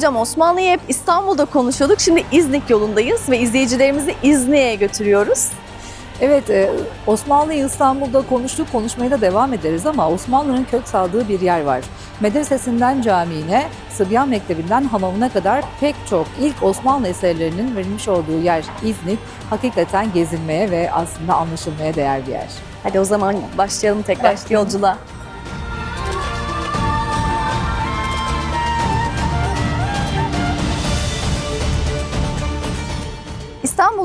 Hocam Osmanlı'yı hep İstanbul'da konuşuyorduk. Şimdi İznik yolundayız ve izleyicilerimizi İznik'e götürüyoruz. Evet, e, Osmanlı'yı İstanbul'da konuştuk, konuşmaya da devam ederiz ama Osmanlı'nın kök saldığı bir yer var. Medresesinden camiine, Sıbyan Mektebi'nden hamamına kadar pek çok ilk Osmanlı eserlerinin verilmiş olduğu yer İznik, hakikaten gezilmeye ve aslında anlaşılmaya değer bir yer. Hadi o zaman başlayalım tekrar Başlayalım. yolculuğa.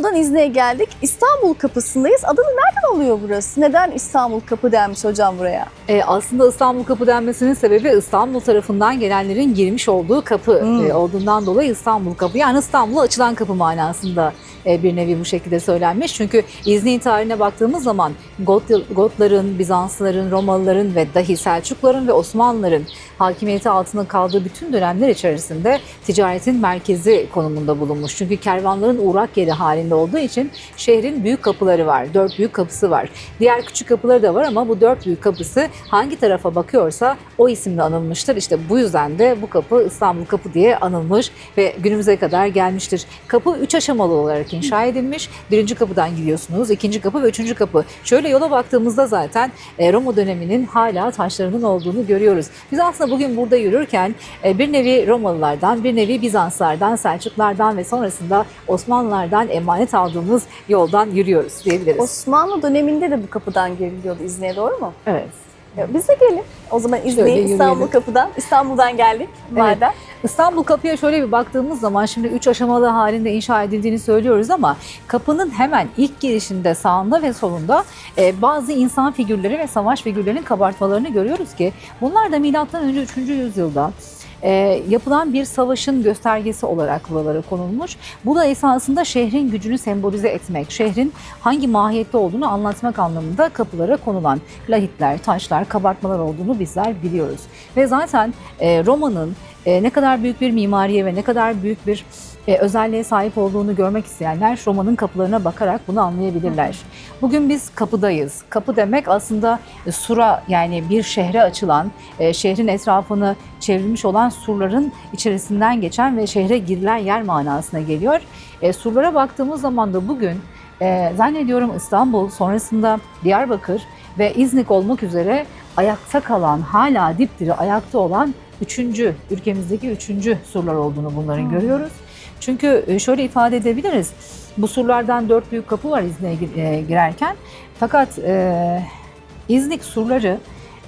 İstanbul'dan İznik'e geldik. İstanbul kapısındayız. Adını nereden alıyor burası? Neden İstanbul kapı denmiş hocam buraya? E, aslında İstanbul kapı denmesinin sebebi İstanbul tarafından gelenlerin girmiş olduğu kapı Hmm. e, olduğundan dolayı İstanbul kapı yani İstanbul'a açılan kapı manasında e, bir nevi bu şekilde söylenmiş. Çünkü İznik'in tarihine baktığımız zaman Got- Gotların, Bizanslıların, Romalıların ve dahi Selçukluların ve Osmanlıların hakimiyeti altında kaldığı bütün dönemler içerisinde ticaretin merkezi konumunda bulunmuş. Çünkü kervanların uğrak yeri halinde olduğu için şehrin büyük kapıları var. Dört büyük kapısı var. Diğer küçük kapıları da var ama bu dört büyük kapısı hangi tarafa bakıyorsa o isimle anılmıştır. İşte bu yüzden de bu kapı İstanbul Kapı diye anılmış ve günümüze kadar gelmiştir. Kapı üç aşamalı olarak inşa edilmiş. Birinci kapıdan gidiyorsunuz, ikinci kapı ve üçüncü kapı. Şöyle yola baktığımızda zaten e, Roma döneminin hala taşlarının olduğunu görüyoruz. Biz aslında bugün burada yürürken e, bir nevi Romalılardan, bir nevi Bizanslardan, Selçuklardan ve sonrasında Osmanlılardan emanet aldığımız yoldan yürüyoruz diyebiliriz. Osmanlı döneminde de bu kapıdan giriliyordu İznik'e doğru mu? Evet. Biz de gelin. O zaman yürüyelim. İstanbul kapıdan, İstanbul'dan geldik madem. İstanbul kapıya şöyle bir baktığımız zaman şimdi üç aşamalı halinde inşa edildiğini söylüyoruz ama kapının hemen ilk girişinde sağında ve solunda e, bazı insan figürleri ve savaş figürlerinin kabartmalarını görüyoruz ki bunlar da milattan önce 3. yüzyılda e, yapılan bir savaşın göstergesi olarak buralara konulmuş. Bu da esasında şehrin gücünü sembolize etmek, şehrin hangi mahiyette olduğunu anlatmak anlamında kapılara konulan lahitler, taşlar, kabartmalar olduğunu bizler biliyoruz. Ve zaten e, Roma'nın e, ne kadar büyük bir mimariye ve ne kadar büyük bir e, özelliğe sahip olduğunu görmek isteyenler Roma'nın kapılarına bakarak bunu anlayabilirler. Bugün biz kapıdayız. Kapı demek aslında sura yani bir şehre açılan, e, şehrin etrafını çevrilmiş olan surların içerisinden geçen ve şehre girilen yer manasına geliyor. E, surlara baktığımız zaman da bugün e, zannediyorum İstanbul, sonrasında Diyarbakır ve İznik olmak üzere ayakta kalan, hala dipdiri ayakta olan üçüncü, ülkemizdeki üçüncü surlar olduğunu bunların Hmm. görüyoruz. Çünkü e, şöyle ifade edebiliriz. Bu surlardan dört büyük kapı var İznik'e e, girerken. Fakat e, İznik surları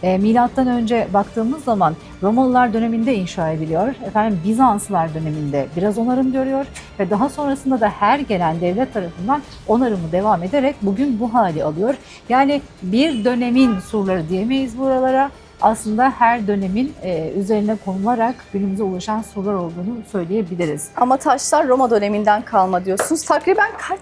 e, milattan önce baktığımız zaman Romalılar döneminde inşa ediliyor. Efendim Bizanslılar döneminde biraz onarım görüyor ve daha sonrasında da her gelen devlet tarafından onarımı devam ederek bugün bu hali alıyor. Yani bir dönemin surları diyemeyiz buralara. Aslında her dönemin e, üzerine konularak günümüze ulaşan surlar olduğunu söyleyebiliriz. Ama taşlar Roma döneminden kalma diyorsunuz. Takriben kaç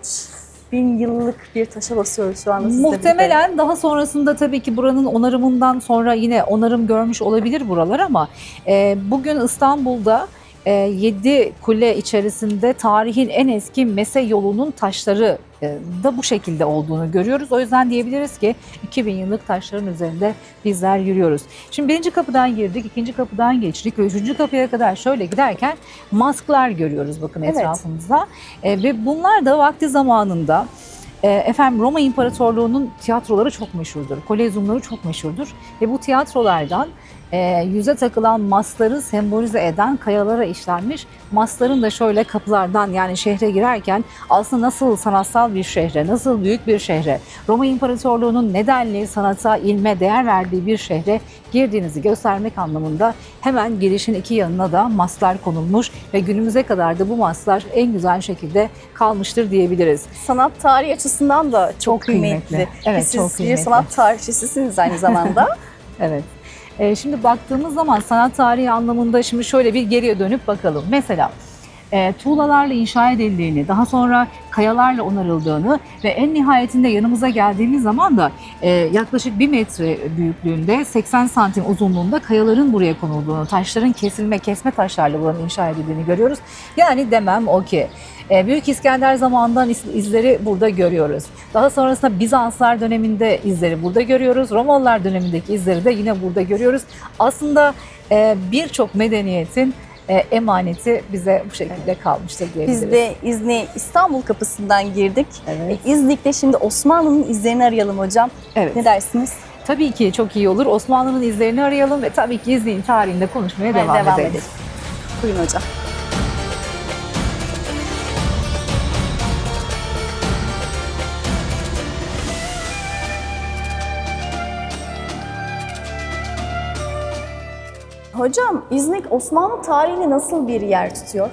bin yıllık bir taşa basıyoruz şu anda? Muhtemelen daha sonrasında tabii ki buranın onarımından sonra yine onarım görmüş olabilir buralar ama e, bugün İstanbul'da 7 kule içerisinde tarihin en eski mese yolunun taşları e, da bu şekilde olduğunu görüyoruz. O yüzden diyebiliriz ki 2000 yıllık taşların üzerinde bizler yürüyoruz. Şimdi birinci kapıdan girdik, ikinci kapıdan geçtik ve üçüncü kapıya kadar şöyle giderken masklar görüyoruz bakın Evet. etrafımızda. E, ve bunlar da vakti zamanında e, efendim Roma İmparatorluğu'nun tiyatroları çok meşhurdur. Kolezyumları çok meşhurdur. Ve bu tiyatrolardan e, yüze takılan masları sembolize eden kayalara işlenmiş. Masların da şöyle kapılardan yani şehre girerken aslında nasıl sanatsal bir şehre, nasıl büyük bir şehre, Roma İmparatorluğu'nun nedenli sanata, ilme değer verdiği bir şehre girdiğinizi göstermek anlamında hemen girişin iki yanına da maslar konulmuş ve günümüze kadar da bu maslar en güzel şekilde kalmıştır diyebiliriz. Sanat tarihi açısından da çok, Çok kıymetli. kıymetli. Evet, Siz çok bir kıymetli. sanat tarihçisisiniz aynı zamanda. Evet. Ee, şimdi baktığımız zaman sanat tarihi anlamında şimdi şöyle bir geriye dönüp bakalım. Mesela e, tuğlalarla inşa edildiğini, daha sonra kayalarla onarıldığını ve en nihayetinde yanımıza geldiğimiz zaman da e, yaklaşık 1 metre büyüklüğünde 80 santim uzunluğunda kayaların buraya konulduğunu, taşların kesilme, kesme taşlarla buranın inşa edildiğini görüyoruz. Yani demem o ki e, Büyük İskender zamanından iz- izleri burada görüyoruz. Daha sonrasında Bizanslar döneminde izleri burada görüyoruz. Romalılar dönemindeki izleri de yine burada görüyoruz. Aslında e, birçok medeniyetin emaneti bize bu şekilde kalmıştır diyebiliriz. Biz de İznik'e İstanbul kapısından girdik. Evet. E, İznik'te şimdi Osmanlı'nın izlerini arayalım hocam. evet. Ne dersiniz? Tabii ki çok iyi olur. Osmanlı'nın izlerini arayalım ve tabii ki İznik'in tarihinde konuşmaya Hadi devam, devam edelim. edelim. Buyurun hocam. Hocam İznik Osmanlı tarihini nasıl bir yer tutuyor?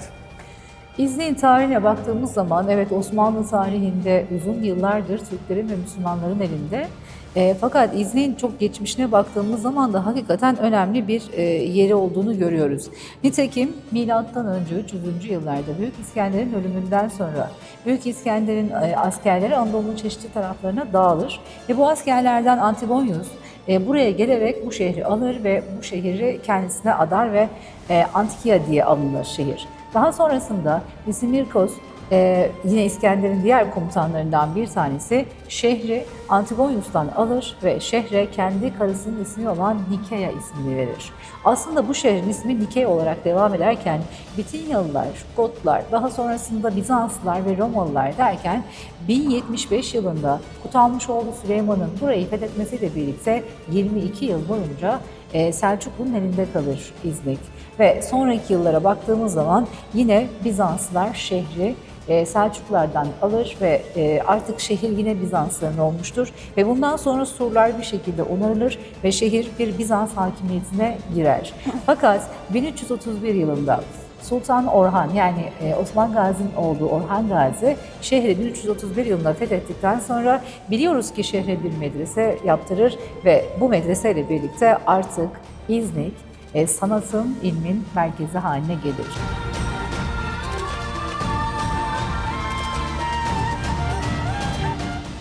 İznik'in tarihine baktığımız zaman evet Osmanlı tarihinde uzun yıllardır Türklerin ve Müslümanların elinde. E, fakat İznik'in çok geçmişine baktığımız zaman da hakikaten önemli bir e, yeri olduğunu görüyoruz. Nitekim milattan önce 300. yıllarda Büyük İskender'in ölümünden sonra Büyük İskender'in e, askerleri Anadolu'nun çeşitli taraflarına dağılır ve bu askerlerden Antibonyus e, buraya gelerek bu şehri alır ve bu şehri kendisine adar ve e, Antikya diye alınır şehir. Daha sonrasında Lysimirkos e, yine İskender'in diğer komutanlarından bir tanesi şehri Antigonius'tan alır ve şehre kendi karısının ismi olan Nikeya ismini verir. Aslında bu şehrin ismi Nikea olarak devam ederken Bitinyalılar, Gotlar, daha sonrasında Bizanslılar ve Romalılar derken 1075 yılında Kutalmışoğlu Süleyman'ın burayı fethetmesiyle birlikte 22 yıl boyunca e, Selçuklu'nun elinde kalır İznik. Ve sonraki yıllara baktığımız zaman yine Bizanslılar şehri e, Selçuklulardan alır ve e, artık şehir yine Bizansların olmuştur. Ve bundan sonra surlar bir şekilde onarılır ve şehir bir Bizans hakimiyetine girer. Fakat 1331 yılında Sultan Orhan yani e, Osman Gazi'nin oğlu Orhan Gazi şehri 1331 yılında fethettikten sonra biliyoruz ki şehre bir medrese yaptırır ve bu medreseyle birlikte artık İznik e, sanatın, ilmin merkezi haline gelir.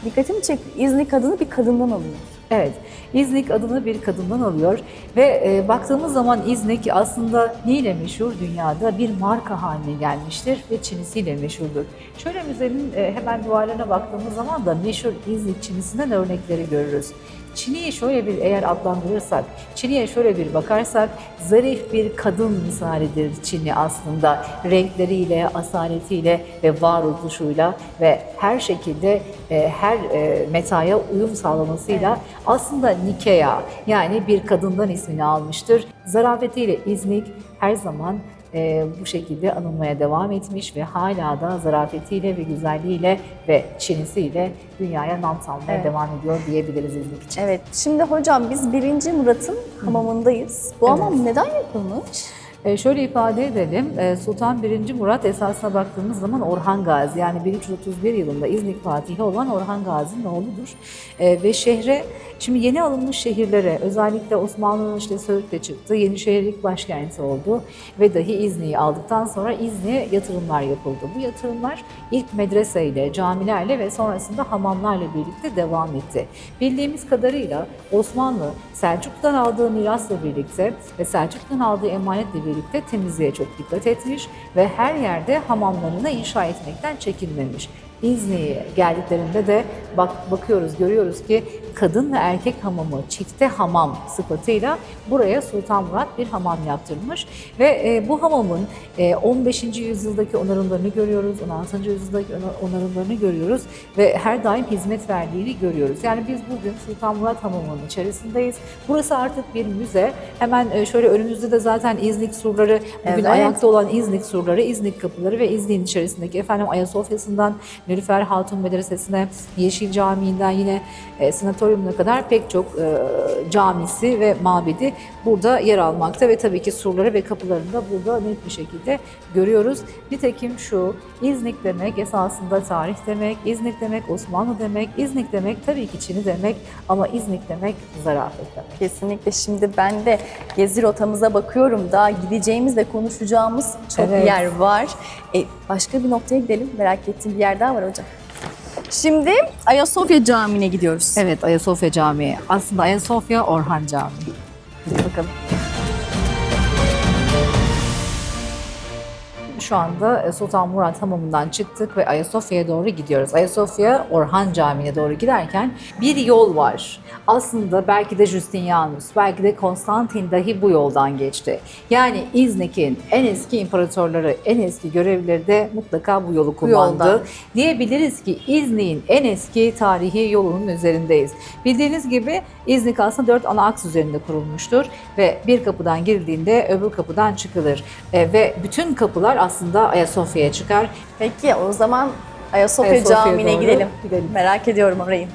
Dikkatimi çekti. İznik adını bir kadından alıyor. Evet, İznik adını bir kadından alıyor ve e, baktığımız zaman İznik aslında neyle meşhur dünyada bir marka haline gelmiştir ve çinisiyle meşhurdur. Şöyle müzenin e, hemen duvarlarına baktığımız zaman da meşhur İznik çinisinden örnekleri görürüz. Çini'yi şöyle bir eğer adlandırırsak, Çini'ye şöyle bir bakarsak zarif bir kadın misalidir Çin'i aslında. Renkleriyle, asaletiyle ve varoluşuyla ve her şekilde e, her e, metaya uyum sağlamasıyla aslında Nikea yani bir kadından ismini almıştır. Zarafetiyle İznik her zaman e, bu şekilde anılmaya devam etmiş ve hala da zarafetiyle ve güzelliğiyle ve çinisiyle dünyaya nam salmaya Evet. devam ediyor diyebiliriz İznik için. Evet. Şimdi hocam biz 1. Murat'ın hamamındayız. Bu Evet. hamam neden yapılmış? E, şöyle ifade edelim, e, Sultan 1. Murat esasına baktığımız zaman Orhan Gazi yani 1331 yılında İznik Fatihi olan Orhan Gazi'nin oğludur. E, ve şehre, şimdi yeni alınmış şehirlere özellikle Osmanlı'nın işte Söğüt'te çıktı, Yenişehirlik başkenti oldu ve dahi İznik'i aldıktan sonra İznik'e yatırımlar yapıldı. Bu yatırımlar ilk medreseyle, camilerle ve sonrasında hamamlarla birlikte devam etti. Bildiğimiz kadarıyla Osmanlı Selçuklu'dan aldığı mirasla birlikte ve Selçuklu'dan aldığı emanetle birlikte temizliğe çok dikkat etmiş ve her yerde hamamlarını inşa etmekten çekinmemiş. İznik'e geldiklerinde de bak bakıyoruz, görüyoruz ki kadın ve erkek hamamı, çifte hamam sıfatıyla buraya Sultan Murat bir hamam yaptırmış ve e, bu hamamın e, 15. yüzyıldaki onarımlarını görüyoruz, 16. yüzyıldaki ona- onarımlarını görüyoruz ve her daim hizmet verdiğini görüyoruz. Yani biz bugün Sultan Murat Hamamı'nın içerisindeyiz. Burası artık bir müze. Hemen e, şöyle önümüzde de zaten İznik surları, bugün Evet. ayakta olan İznik surları, İznik kapıları ve İznik'in içerisindeki efendim Ayasofya'sından Nilüfer Hatun Medresesi'ne, Yeşil Camii'nden yine e, sanatoryumuna kadar pek çok e, camisi ve mabedi burada yer almakta ve tabii ki surları ve kapılarını da burada net bir şekilde görüyoruz. Nitekim şu İznik demek esasında tarih demek, İznik demek Osmanlı demek, İznik demek tabii ki Çin'i demek ama İznik demek zarafet demek. Kesinlikle. Şimdi ben de gezi rotamıza bakıyorum. Daha gideceğimiz ve konuşacağımız çok Evet. yer var. E, başka bir noktaya gidelim. Merak ettiğim bir yer daha var hocam. Şimdi Ayasofya Camii'ne gidiyoruz. Evet Ayasofya Camii. Aslında Ayasofya Orhan Camii. Hadi bakalım. Şu anda e, Sultan Murat Hamamı'ndan çıktık ve Ayasofya'ya doğru gidiyoruz. Ayasofya Orhan Camii'ne doğru giderken bir yol var. Aslında belki de Justinianus, belki de Konstantin dahi bu yoldan geçti. Yani İznik'in en eski imparatorları, en eski görevlileri de mutlaka bu yolu kullandı. yoldan. Diyebiliriz ki İznik'in en eski tarihi yolunun üzerindeyiz. Bildiğiniz gibi İznik aslında dört ana aks üzerinde kurulmuştur ve bir kapıdan girildiğinde öbür kapıdan çıkılır. E, ve bütün kapılar aslında Ayasofya'ya çıkar. Peki o zaman Ayasofya, Ayasofya'ya Camii'ne doğru gidelim. gidelim. Merak ediyorum orayı.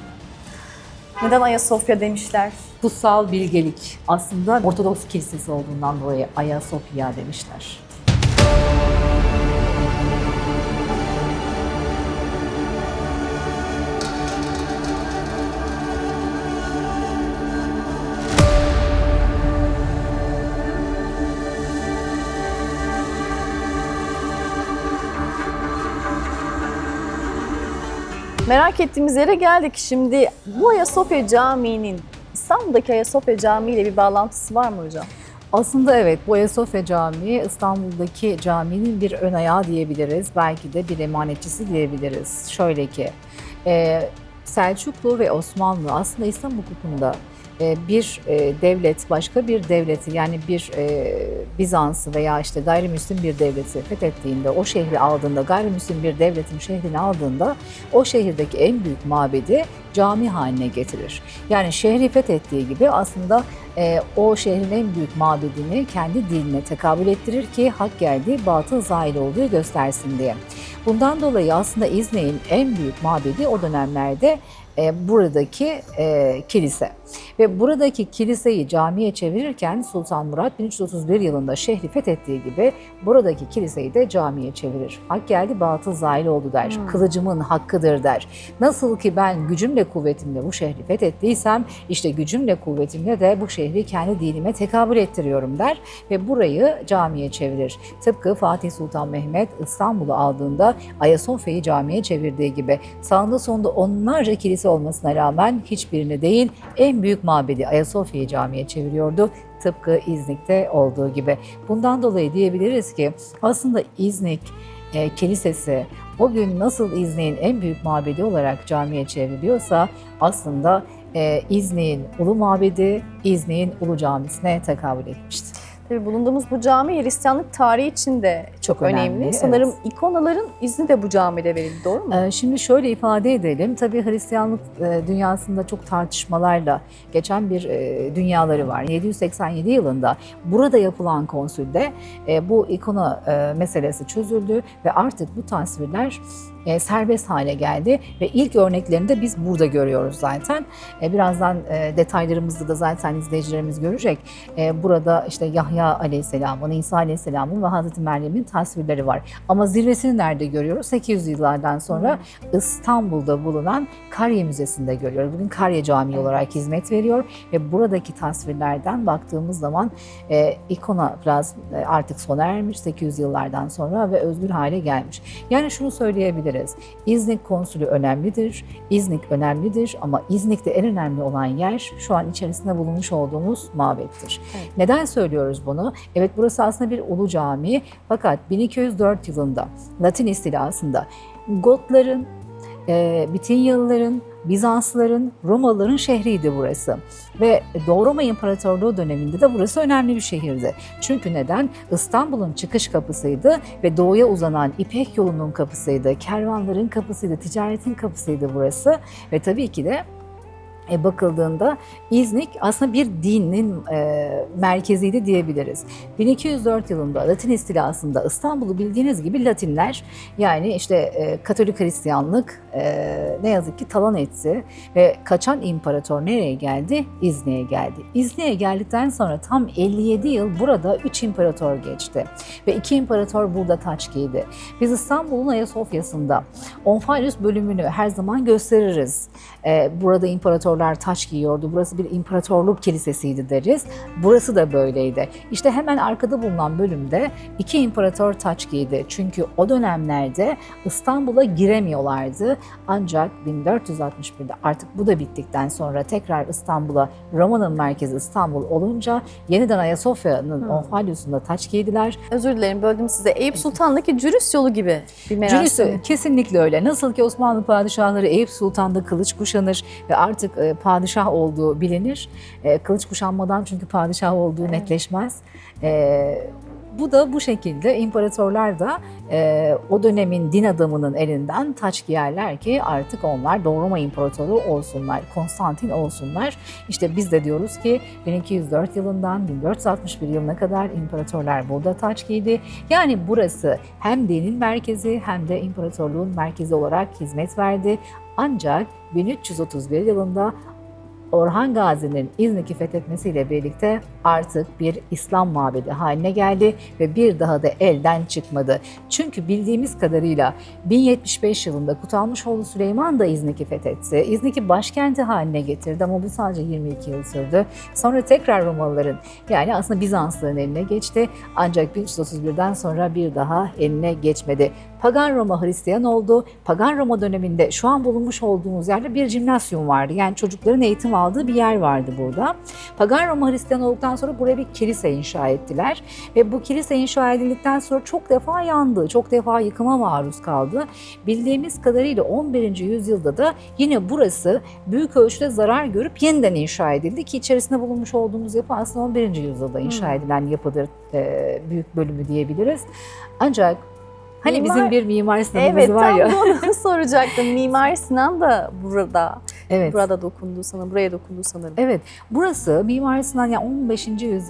Neden Ayasofya demişler? Kutsal bilgelik aslında Ortodoks kilisesi olduğundan dolayı Ayasofya demişler. Merak ettiğimiz yere geldik. Şimdi bu Ayasofya Camii'nin İstanbul'daki Ayasofya Camii ile bir bağlantısı var mı hocam? Aslında evet bu Ayasofya Camii İstanbul'daki caminin bir ön ayağı diyebiliriz. Belki de bir emanetçisi diyebiliriz. Şöyle ki Selçuklu ve Osmanlı aslında İslam hukukunda bir e, devlet başka bir devleti yani bir e, Bizans'ı veya işte gayrimüslim bir devleti fethettiğinde o şehri aldığında gayrimüslim bir devletin şehrini aldığında o şehirdeki en büyük mabedi cami haline getirir. Yani şehri fethettiği gibi aslında e, o şehrin en büyük mabedini kendi dinine tekabül ettirir ki hak geldiği batıl zahil olduğu göstersin diye. Bundan dolayı aslında İznik'in en büyük mabedi o dönemlerde e, buradaki e, kilise. Ve buradaki kiliseyi camiye çevirirken Sultan Murat 1331 yılında şehri fethettiği gibi buradaki kiliseyi de camiye çevirir. Hak geldi batıl zahil oldu der. Hmm. Kılıcımın hakkıdır der. Nasıl ki ben gücümle kuvvetimle bu şehri fethettiysem işte gücümle kuvvetimle de bu şehri kendi dinime tekabül ettiriyorum der ve burayı camiye çevirir. Tıpkı Fatih Sultan Mehmet İstanbul'u aldığında Ayasofya'yı camiye çevirdiği gibi sağında sonunda onlarca kilise olmasına rağmen hiçbirini değil en büyük mabedi Ayasofya'yı camiye çeviriyordu. Tıpkı İznik'te olduğu gibi. Bundan dolayı diyebiliriz ki aslında İznik e, kilisesi o gün nasıl İznik'in en büyük mabedi olarak camiye çevriliyorsa aslında e, İznik'in ulu mabedi İznik'in ulu camisine tekabül etmişti. Tabii bulunduğumuz bu cami Hristiyanlık tarihi için de Çok önemli. önemli, Sanırım evet. ikonaların izni de bu camide verildi doğru mu? Ee, Şimdi şöyle ifade edelim. Tabii Hristiyanlık e, dünyasında çok tartışmalarla geçen bir e, dünyaları var. 787 yılında burada yapılan konsülde e, bu ikona e, meselesi çözüldü ve artık bu tasvirler e, serbest hale geldi ve ilk örneklerini de biz burada görüyoruz zaten. E, Birazdan e, detaylarımızda da zaten izleyicilerimiz görecek. E, Burada işte Yahya Aleyhisselam'ın, İsa Aleyhisselam'ın ve Hazreti Meryem'in tasvirleri var. Ama zirvesini nerede görüyoruz? 800 yıllardan sonra İstanbul'da bulunan Karye Müzesi'nde görüyoruz. Bugün Karye Camii olarak hizmet veriyor ve buradaki tasvirlerden baktığımız zaman e, ikona biraz e, artık sona ermiş 800 yıllardan sonra ve özgür hale gelmiş. Yani şunu söyleyebiliriz. İznik konsülü önemlidir, İznik önemlidir ama İznik'te en önemli olan yer şu an içerisinde bulunmuş olduğumuz mabettir. Evet. Neden söylüyoruz bunu? Evet burası aslında bir ulu cami fakat 1204 yılında Latin istilasında Gotların, e, Bitinyalıların, Bizanslıların, Romalıların şehriydi burası. Ve Doğu Roma İmparatorluğu döneminde de burası önemli bir şehirdi. Çünkü neden? İstanbul'un çıkış kapısıydı ve doğuya uzanan İpek yolunun kapısıydı, kervanların kapısıydı, ticaretin kapısıydı burası. Ve tabii ki de bakıldığında İznik aslında bir dinin e, merkeziydi diyebiliriz. 1204 yılında Latin istilasında İstanbul'u bildiğiniz gibi Latinler yani işte e, Katolik Hristiyanlık e, ne yazık ki talan etti ve kaçan imparator nereye geldi? İznik'e geldi. İznik'e geldikten sonra tam 57 yıl burada 3 imparator geçti ve 2 imparator burada taç giydi. Biz İstanbul'un Ayasofya'sında Onfalius bölümünü her zaman gösteririz. E, burada imparator imparatorlar taç giyiyordu. Burası bir imparatorluk kilisesiydi deriz. Burası da böyleydi. İşte hemen arkada bulunan bölümde iki imparator taç giydi. Çünkü o dönemlerde İstanbul'a giremiyorlardı. Ancak 1461'de artık bu da bittikten sonra tekrar İstanbul'a Roma'nın merkezi İstanbul olunca yeniden Ayasofya'nın Hmm. Onfalyos'unda taç giydiler. Özür dilerim böldüm size. Eyüp Sultan'daki cürüs yolu gibi bir merasim. Cülüsü kesinlikle öyle. Nasıl ki Osmanlı padişahları Eyüp Sultan'da kılıç kuşanır ve artık e, padişah olduğu bilinir. E, kılıç kuşanmadan çünkü padişah olduğu Evet. netleşmez. E, bu da bu şekilde imparatorlar da e, o dönemin din adamının elinden taç giyerler ki artık onlar Doğu Roma İmparatoru olsunlar, Konstantin olsunlar. İşte biz de diyoruz ki 1204 yılından 1461 yılına kadar imparatorlar burada taç giydi. Yani burası hem dinin merkezi hem de imparatorluğun merkezi olarak hizmet verdi. Ancak 1331 yılında Orhan Gazi'nin İznik'i fethetmesiyle birlikte artık bir İslam mabedi haline geldi ve bir daha da elden çıkmadı. Çünkü bildiğimiz kadarıyla 1075 yılında Kutalmışoğlu Süleyman da İznik'i fethetti. İznik'i başkenti haline getirdi ama bu sadece 22 yıl sürdü. Sonra tekrar Romalıların yani aslında Bizanslıların eline geçti. Ancak 1331'den sonra bir daha eline geçmedi. Pagan Roma Hristiyan oldu. Pagan Roma döneminde şu an bulunmuş olduğumuz yerde bir jimnasyum vardı. Yani çocukların eğitim aldığı bir yer vardı burada. Pagan Roma Hristiyan olduktan sonra buraya bir kilise inşa ettiler. Ve bu kilise inşa edildikten sonra çok defa yandı, çok defa yıkıma maruz kaldı. Bildiğimiz kadarıyla 11. yüzyılda da yine burası büyük ölçüde zarar görüp yeniden inşa edildi ki içerisinde bulunmuş olduğumuz yapı aslında 11. yüzyılda inşa edilen yapıdır e, büyük bölümü diyebiliriz. Ancak hani Mimar- bizim bir Mimar Sinan'ımız Evet var tam ya. bunu soracaktım. Mimar Sinan da burada. Evet. Burada dokundu sana, buraya dokundu sanırım. Evet, burası Mimar Sinan yani 15. yüz,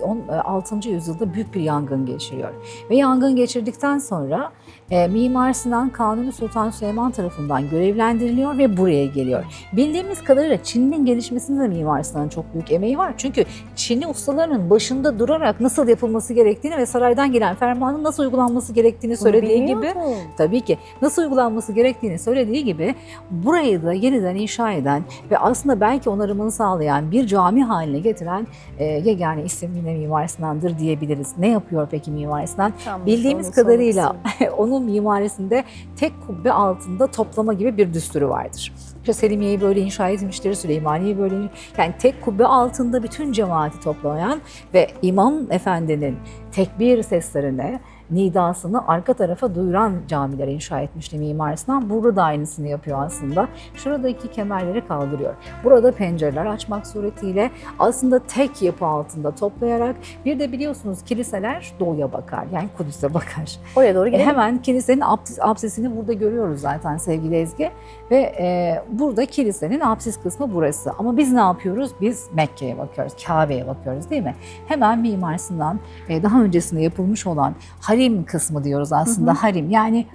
16. yüzyılda büyük bir yangın geçiriyor. Ve yangın geçirdikten sonra e, Mimar Sinan Kanuni Sultan Süleyman tarafından görevlendiriliyor ve buraya geliyor. Bildiğimiz kadarıyla Çin'in gelişmesinde de Mimar Sinan'ın çok büyük emeği var. Çünkü Çinli ustalarının başında durarak nasıl yapılması gerektiğini ve saraydan gelen fermanın nasıl uygulanması gerektiğini söylediği gibi bilmiyordum. Tabii ki nasıl uygulanması gerektiğini söylediği gibi burayı da yeniden inşa eden ve aslında belki onarımını sağlayan bir cami haline getiren e, yegane isim yine Mimar Sinan'dır diyebiliriz. Ne yapıyor peki Mimar Sinan? Tam Bildiğimiz kadarıyla onun mimarisinde tek kubbe altında toplama gibi bir düsturu vardır. İşte Selimiye'yi böyle inşa etmiştir, Süleymaniye'yi böyle yani tek kubbe altında bütün cemaati toplayan ve İmam Efendi'nin tekbir seslerine nidasını arka tarafa duyuran camiler inşa etmişti Mimar Sinan. Burada da aynısını yapıyor aslında. Şuradaki kemerleri kaldırıyor. Burada pencereler açmak suretiyle aslında tek yapı altında toplayarak bir de biliyorsunuz kiliseler doğuya bakar. Yani Kudüs'e bakar. Oraya doğru E, gidelim. hemen kilisenin apsisini burada görüyoruz zaten sevgili Ezgi. Ve e, burada kilisenin apsis kısmı burası. Ama biz ne yapıyoruz? Biz Mekke'ye bakıyoruz, Kabe'ye bakıyoruz değil mi? Hemen Mimar Sinan e, daha öncesinde yapılmış olan harim kısmı diyoruz aslında. Harim yani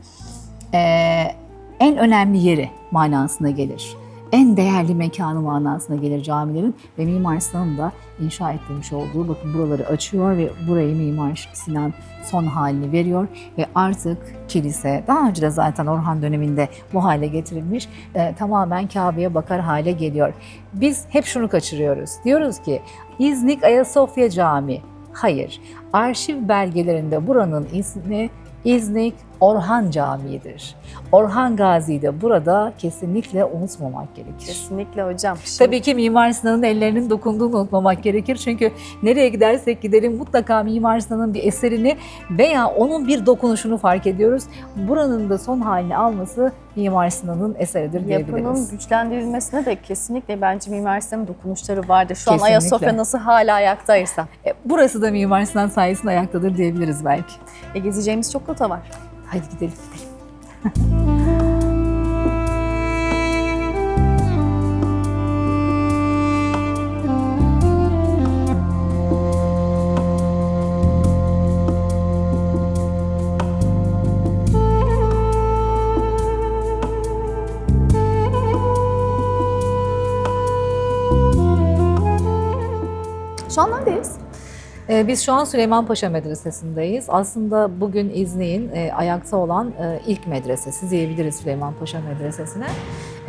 e, en önemli yeri manasına gelir. En değerli mekanı manasına gelir camilerin ve Mimar Sinan'ın da inşa ettirmiş olduğu bakın buraları açıyor ve burayı Mimar Sinan son halini veriyor ve artık kilise daha önce de zaten Orhan döneminde bu hale getirilmiş e, tamamen Kabe'ye bakar hale geliyor. Biz hep şunu kaçırıyoruz. Diyoruz ki İznik Ayasofya Camii. Hayır. Arşiv belgelerinde buranın ismi İznik Orhan Camii'dir. Orhan Gazi'yi de burada kesinlikle unutmamak gerekir. Kesinlikle hocam. Şimdi Tabii ki Mimar Sinan'ın ellerinin dokunduğunu unutmamak gerekir. Çünkü nereye gidersek gidelim mutlaka Mimar Sinan'ın bir eserini veya onun bir dokunuşunu fark ediyoruz. Buranın da son halini alması Mimar Sinan'ın eseridir Yapının diyebiliriz. güçlendirilmesine de kesinlikle bence Mimar Sinan'ın dokunuşları vardı. Şu Kesinlikle. an Ayasofya nasıl hala ayaktaysa. E, Burası da Mimar Sinan sayesinde ayaktadır diyebiliriz belki. E, gezeceğimiz çok rota var. Hadi gidelim. gidelim. Biz şu an Süleyman Paşa Medresesi'ndeyiz. Aslında bugün İznik'in e, ayakta olan e, ilk medresesi diyebiliriz Süleyman Paşa Medresesi'ne.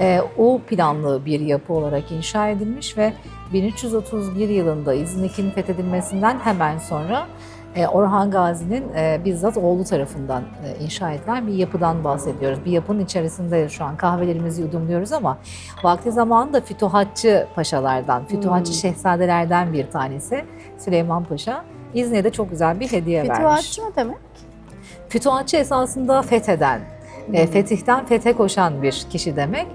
e, U planlı bir yapı olarak inşa edilmiş ve 1331 yılında İznik'in fethedilmesinden hemen sonra e, Orhan Gazi'nin e, bizzat oğlu tarafından e, inşa edilen bir yapıdan bahsediyoruz. Bir yapının içerisinde şu an kahvelerimizi yudumluyoruz ama vakti zamanında fütuhatçı paşalardan, fütuhatçı Hmm. şehzadelerden bir tanesi Süleyman Paşa İznik'e de çok güzel bir hediye vermiş. Fütuhatçı mı demek? Fütuhatçı esasında fetheden, e, fetihten fete koşan bir kişi demek.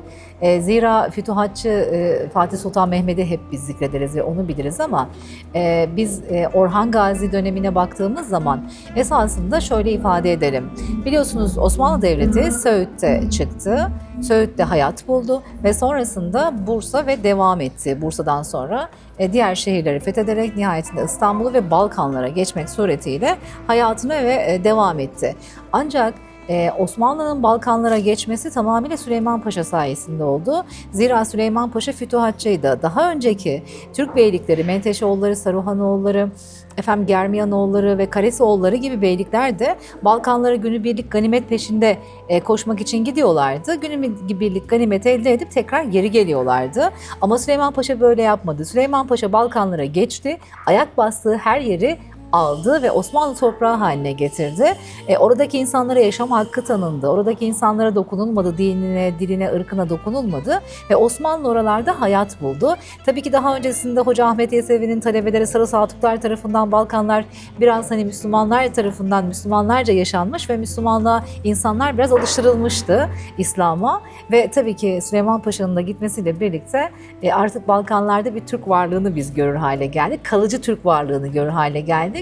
E, zira fütuhatçı e, Fatih Sultan Mehmet'i hep biz zikrederiz ve onu biliriz ama e, biz e, Orhan Gazi dönemine baktığımız zaman esasında şöyle ifade edelim. Biliyorsunuz Osmanlı Devleti Söğüt'te çıktı. Söğüt'te hayat buldu ve sonrasında Bursa ve devam etti. Bursa'dan sonra e, diğer şehirleri fethederek nihayetinde İstanbul'u ve Balkanlara geçmek suretiyle hayatını ve e, devam etti. Ancak ee, Osmanlı'nın Balkanlara geçmesi tamamıyla Süleyman Paşa sayesinde oldu. Zira Süleyman Paşa fütuhatçıydı. Daha önceki Türk beylikleri, Menteşeoğulları, Saruhanoğulları, efendim Germiyanoğulları ve Karesioğulları gibi beylikler de Balkanlara günübirlik ganimet peşinde e, koşmak için gidiyorlardı. Günübirlik ganimet elde edip tekrar geri geliyorlardı. Ama Süleyman Paşa böyle yapmadı. Süleyman Paşa Balkanlara geçti. Ayak bastığı her yeri aldı ve Osmanlı toprağı haline getirdi. E, oradaki insanlara yaşam hakkı tanındı. Oradaki insanlara dokunulmadı. Dinine, diline, ırkına dokunulmadı. Ve Osmanlı oralarda hayat buldu. Tabii ki daha öncesinde Hoca Ahmet Yesevi'nin talebeleri Sarı Saltuklar tarafından Balkanlar biraz hani Müslümanlar tarafından Müslümanlarca yaşanmış ve Müslümanlığa insanlar biraz alıştırılmıştı İslam'a. Ve tabii ki Süleyman Paşa'nın da gitmesiyle birlikte e, artık Balkanlarda bir Türk varlığını biz görür hale geldik. Kalıcı Türk varlığını görür hale geldik.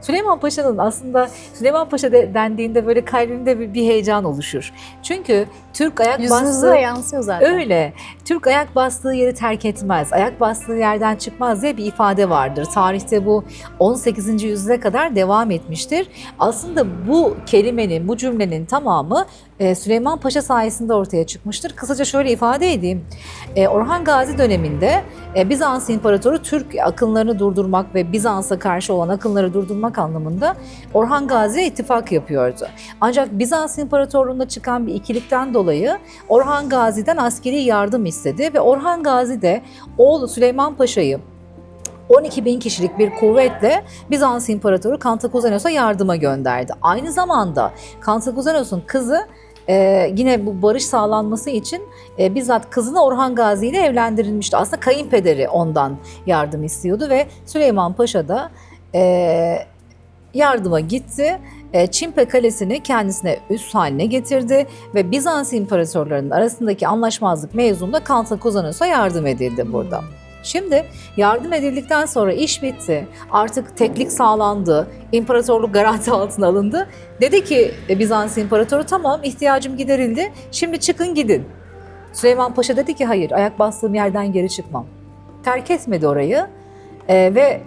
Süleyman Paşa'nın aslında Süleyman Paşa de, dendiğinde böyle kalbimde bir, bir heyecan oluşur. Çünkü Türk ayak Yüzünüze bastığı yansıyor zaten. Öyle. Türk ayak bastığı yeri terk etmez, ayak bastığı yerden çıkmaz diye bir ifade vardır. Tarihte bu 18. yüzyıla kadar devam etmiştir. Aslında bu kelimenin, bu cümlenin tamamı Süleyman Paşa sayesinde ortaya çıkmıştır. Kısaca şöyle ifade edeyim. E, Orhan Gazi döneminde e, Bizans İmparatoru Türk akınlarını durdurmak ve Bizans'a karşı olan akınları durdurmak anlamında Orhan Gazi'ye ittifak yapıyordu. Ancak Bizans İmparatorluğu'nda çıkan bir ikilikten dolayı Orhan Gazi'den askeri yardım istedi ve Orhan Gazi de oğlu Süleyman Paşa'yı 12 bin kişilik bir kuvvetle Bizans İmparatoru Kantakuzenos'a yardıma gönderdi. Aynı zamanda Kantakuzenos'un kızı e, yine bu barış sağlanması için e, bizzat kızını Orhan Gazi ile evlendirilmişti. Aslında kayınpederi ondan yardım istiyordu ve Süleyman Paşa da e, yardıma gitti. E, Çimpe Kalesi'ni kendisine üst haline getirdi ve Bizans imparatorlarının arasındaki anlaşmazlık mevzunda Kantakuzenos'a yardım edildi burada. Şimdi yardım edildikten sonra iş bitti. Artık teklik sağlandı. İmparatorluk garanti altına alındı. Dedi ki e, Bizans imparatoru tamam ihtiyacım giderildi. Şimdi çıkın gidin. Süleyman Paşa dedi ki hayır ayak bastığım yerden geri çıkmam. Terk etmedi orayı E, ve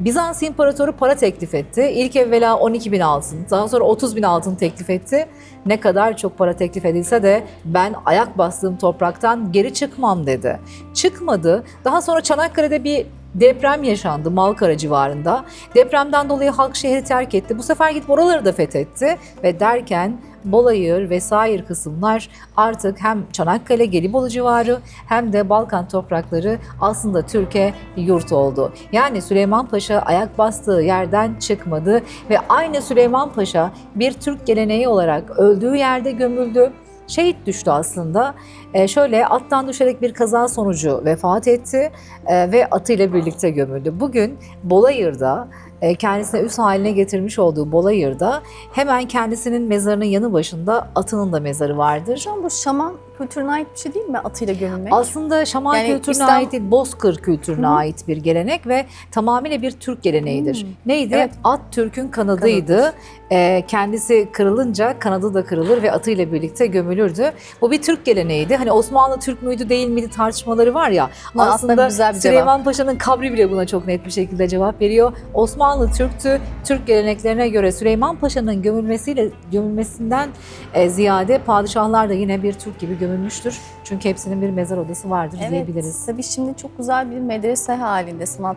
Bizans İmparatoru para teklif etti. İlk evvela 12 bin altın, daha sonra 30 bin altın teklif etti. Ne kadar çok para teklif edilse de ben ayak bastığım topraktan geri çıkmam dedi. Çıkmadı. Daha sonra Çanakkale'de bir deprem yaşandı Malkara civarında. Depremden dolayı halk şehri terk etti. Bu sefer gidip oraları da fethetti ve derken Bolayır vesaire kısımlar artık hem Çanakkale, Gelibolu civarı hem de Balkan toprakları aslında Türkiye yurt oldu. Yani Süleyman Paşa ayak bastığı yerden çıkmadı ve aynı Süleyman Paşa bir Türk geleneği olarak öldüğü yerde gömüldü. Şehit düştü aslında. Ee, şöyle attan düşerek bir kaza sonucu vefat etti ee, ve atıyla birlikte gömüldü. Bugün Bolayır'da e, kendisine üs haline getirmiş olduğu Bolayır'da hemen kendisinin mezarının yanı başında atının da mezarı vardır. Hocam bu şaman kültürüne ait bir şey değil mi atıyla gömülmek? Aslında şaman Yani kültürüne İslam- ait değil, Bozkır kültürüne Hı hı. ait bir gelenek ve tamamıyla bir Türk geleneğidir. Hmm. Neydi? Evet. At Türk'ün kanadıydı. Kanadı. Ee, kendisi kırılınca kanadı da kırılır ve atıyla birlikte gömülürdü. Bu bir Türk geleneğiydi. Hani Osmanlı Türk müydü değil miydi tartışmaları var ya. Aslında aslında güzel bir Süleyman Paşa'nın kabri bile buna çok net bir şekilde cevap veriyor. Osmanlı Türktü. Türk geleneklerine göre Süleyman Paşa'nın gömülmesiyle gömülmesinden e, ziyade padişahlar da yine bir Türk gibi gömülmüştür. Çünkü hepsinin bir mezar odası vardır Evet, diyebiliriz. tabii şimdi çok güzel bir medrese halinde sanat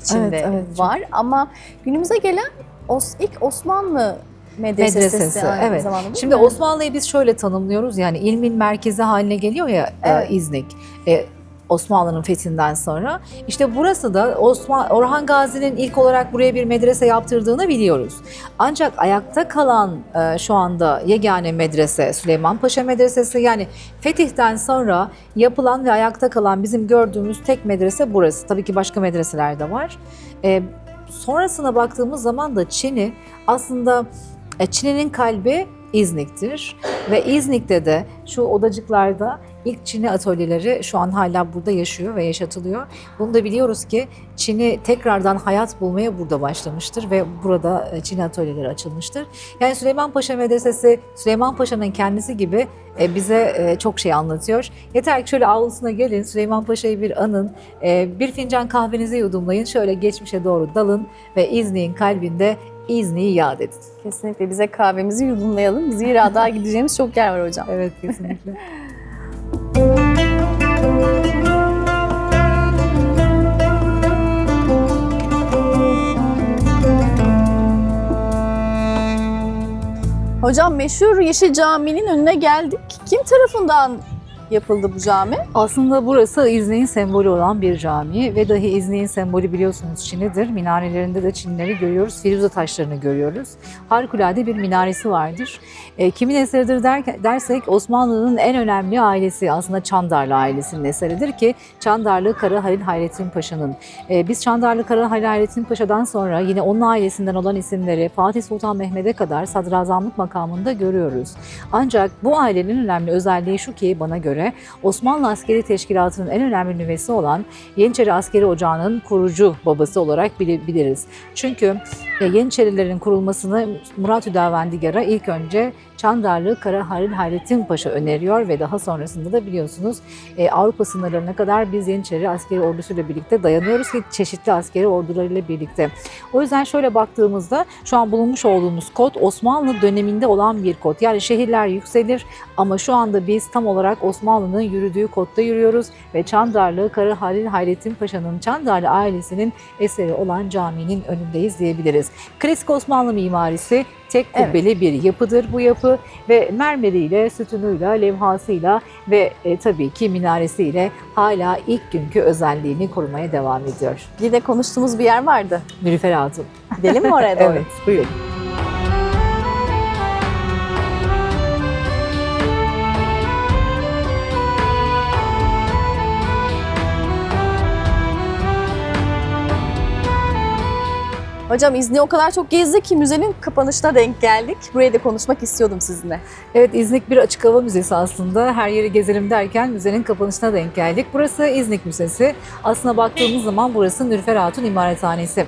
içinde Evet, evet, çok- var ama günümüze gelen Os, ilk Osmanlı medresesi, Medresesi, aynı evet. zamanda Şimdi? Osmanlı'yı biz şöyle tanımlıyoruz yani ilmin merkezi haline geliyor ya Evet. e, İznik. E, Osmanlı'nın fethinden sonra. İşte burası da Osman Orhan Gazi'nin ilk olarak buraya bir medrese yaptırdığını biliyoruz. Ancak ayakta kalan e, şu anda yegane medrese Süleyman Paşa Medresesi yani fetihten sonra yapılan ve ayakta kalan bizim gördüğümüz tek medrese burası. Tabii ki başka medreseler de var. E, sonrasına baktığımız zaman da Çin'i aslında e, Çin'in kalbi İznik'tir ve İznik'te de şu odacıklarda ilk Çin'i atölyeleri şu an hala burada yaşıyor ve yaşatılıyor. Bunu da biliyoruz ki Çin'i tekrardan hayat bulmaya burada başlamıştır ve burada e, Çin atölyeleri açılmıştır. Yani Süleyman Paşa Medresesi Süleyman Paşa'nın kendisi gibi e, bize e, çok şey anlatıyor. Yeter ki şöyle avlusuna gelin Süleyman Paşa'yı bir anın, bir fincan kahvenizi yudumlayın, şöyle geçmişe doğru dalın ve İznik'in kalbinde İznik'i yad edin. Kesinlikle bize kahvemizi yudumlayalım. Zira daha gideceğimiz çok yer var hocam. Evet kesinlikle. Hocam meşhur Yeşil Cami'nin önüne geldik. Kim tarafından yapıldı bu cami? Aslında burası İznik'in sembolü olan bir cami ve dahi İznik'in sembolü biliyorsunuz Çin'idir. Minarelerinde de Çinleri görüyoruz, Firuze taşlarını görüyoruz. Harikulade bir minaresi vardır. E, kimin eseridir der, dersek Osmanlı'nın en önemli ailesi aslında Çandarlı ailesinin eseridir ki Çandarlı Kara Halil Hayrettin Paşa'nın. E, biz Çandarlı Kara Halil Hayrettin Paşa'dan sonra yine onun ailesinden olan isimleri Fatih Sultan Mehmet'e kadar sadrazamlık makamında görüyoruz. Ancak bu ailenin önemli özelliği şu ki bana göre Osmanlı Askeri Teşkilatı'nın en önemli nüvesi olan Yeniçeri Askeri Ocağı'nın kurucu babası olarak bili- biliriz. Çünkü e, Yeniçerilerin kurulmasını Murat Hüdavendigar'a ilk önce Çandarlı Kara Halil Hayrettin Paşa öneriyor ve daha sonrasında da biliyorsunuz e, Avrupa sınırlarına kadar biz Yeniçeri askeri ordusuyla birlikte dayanıyoruz ki çeşitli askeri ordularıyla birlikte. O yüzden şöyle baktığımızda şu an bulunmuş olduğumuz kod Osmanlı döneminde olan bir kod. Yani şehirler yükselir ama şu anda biz tam olarak Osmanlı'nın yürüdüğü kodda yürüyoruz ve Çandarlı Kara Halil Hayrettin Paşa'nın Çandarlı ailesinin eseri olan caminin önündeyiz diyebiliriz. Klasik Osmanlı mimarisi tek Evet. kubbeli bir yapıdır bu yapı ve mermeriyle, sütunuyla, levhasıyla ve e, tabii ki minaresiyle hala ilk günkü özelliğini korumaya devam ediyor. Bir de konuştuğumuz bir yer vardı. Nilüfer Hatun. Gidelim mi oraya doğru? Evet, buyurun. Hocam İzni o kadar çok gezdik ki müzenin kapanışına denk geldik. Buraya da konuşmak istiyordum sizinle. Evet İznik bir açık hava müzesi aslında. Her yeri gezelim derken müzenin kapanışına denk geldik. Burası İznik Müzesi. Aslına baktığımız zaman burası Nürfer Hatun İmarethanesi.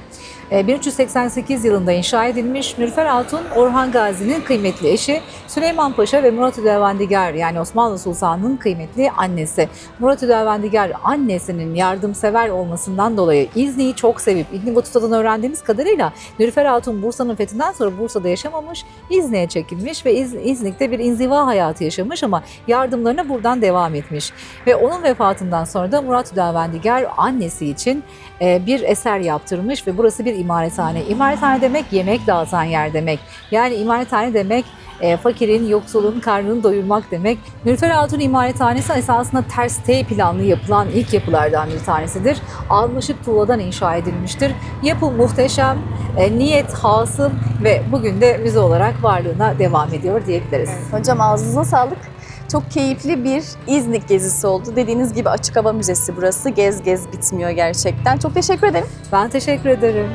Ee, 1388 yılında inşa edilmiş Nürfer Hatun, Orhan Gazi'nin kıymetli eşi, Süleyman Paşa ve Murat Hüdavendigar yani Osmanlı Sultanı'nın kıymetli annesi. Murat Hüdavendigar annesinin yardımsever olmasından dolayı İznik'i çok sevip İbn Batuta'dan öğrendiğimiz kadarıyla Nürfer Hatun Bursa'nın fethinden sonra Bursa'da yaşamamış, İznik'e çekilmiş ve İz- İznik'te bir inziva hayatı yaşamış ama yardımlarına buradan devam etmiş. Ve onun vefatından sonra da Murat Hüdavendigar annesi için e, bir eser yaptırmış ve burası bir imarethane. İmarethane demek yemek dağıtan yer demek. Yani imarethane demek e, fakirin, yoksulun karnını doyurmak demek. Nülfer Hatun İmarethanesi esasında ters T planlı yapılan ilk yapılardan bir tanesidir. Almışık tuğladan inşa edilmiştir. Yapı muhteşem, e, niyet hasım ve bugün de müze olarak varlığına devam ediyor diyebiliriz. Hocam ağzınıza sağlık. Çok keyifli bir İznik gezisi oldu. Dediğiniz gibi açık hava müzesi burası. Gez gez bitmiyor gerçekten. Çok teşekkür ederim. Ben teşekkür ederim.